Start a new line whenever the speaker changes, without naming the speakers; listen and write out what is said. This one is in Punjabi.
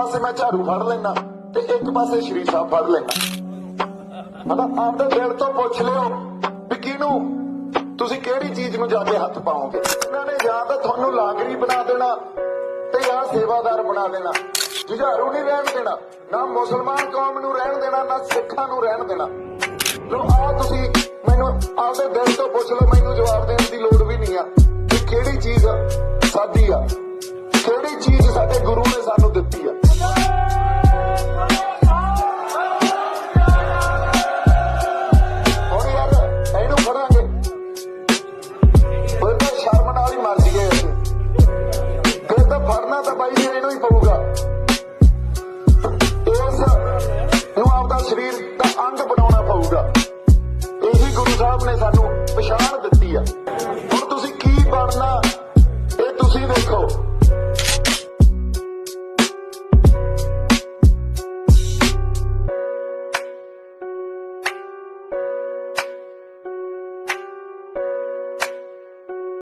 ਪਾਸੇ ਮੈਂ ਝਾੜੂ ਫੜ ਲੈਣਾ ਤੇ ਇੱਕ ਪਾਸੇ ਸ਼੍ਰੀ ਸਾਹਿਬ ਫੜ ਲੈਣਾ ਮਤਲਬ ਆਪਦੇ ਦਿਲ ਤੋਂ ਪੁੱਛ ਲਿਓ ਵੀ ਕਿਹਨੂੰ? ਤੁਸੀਂ ਕਿਹੜੀ ਚੀਜ਼ ਨੂੰ ਜਾ ਕੇ ਹੱਥ ਪਾਓਗੇ? ਇਹਨਾਂ ਨੇ ਜਾਂ ਤਾਂ ਤੁਹਾਨੂੰ ਲਾਂਗਰੀ ਬਣਾ ਦੇਣਾ ਤੇ ਜਾਂ ਸੇਵਾਦਾਰ ਬਣਾ ਦੇਣਾ। ਜੁਝਾਰੂ ਨਹੀਂ ਰਹਿਣ ਦੇਣਾ, ਨਾ ਮੁਸਲਮਾਨ ਕੌਮ ਨੂੰ ਰਹਿਣ ਦੇਣਾ, ਨਾ ਸਿੱਖਾਂ ਨੂੰ ਰਹਿਣ ਦੇਣਾ। ਲੋ ਆ ਤੁਸੀਂ ਮੈਨੂੰ ਆਪਦੇ ਦਿਲ ਤੋਂ ਪੁੱਛ ਲਓ, ਮੈਨੂੰ ਜਵਾਬ ਦੇਣ ਦੀ ਲੋੜ ਵੀ ਨਹੀਂ ਆ ਕਿ ਕਿਹੜੀ ਚੀਜ਼ ਸਾਡੀ ਆ। ਸਰੀਰ ਦਾ ਅੰਗ ਬਣਾਉਣਾ ਪਊਗਾ। ਇਹੀ ਗੁਰੂ ਸਾਹਿਬ ਨੇ ਸਾਨੂੰ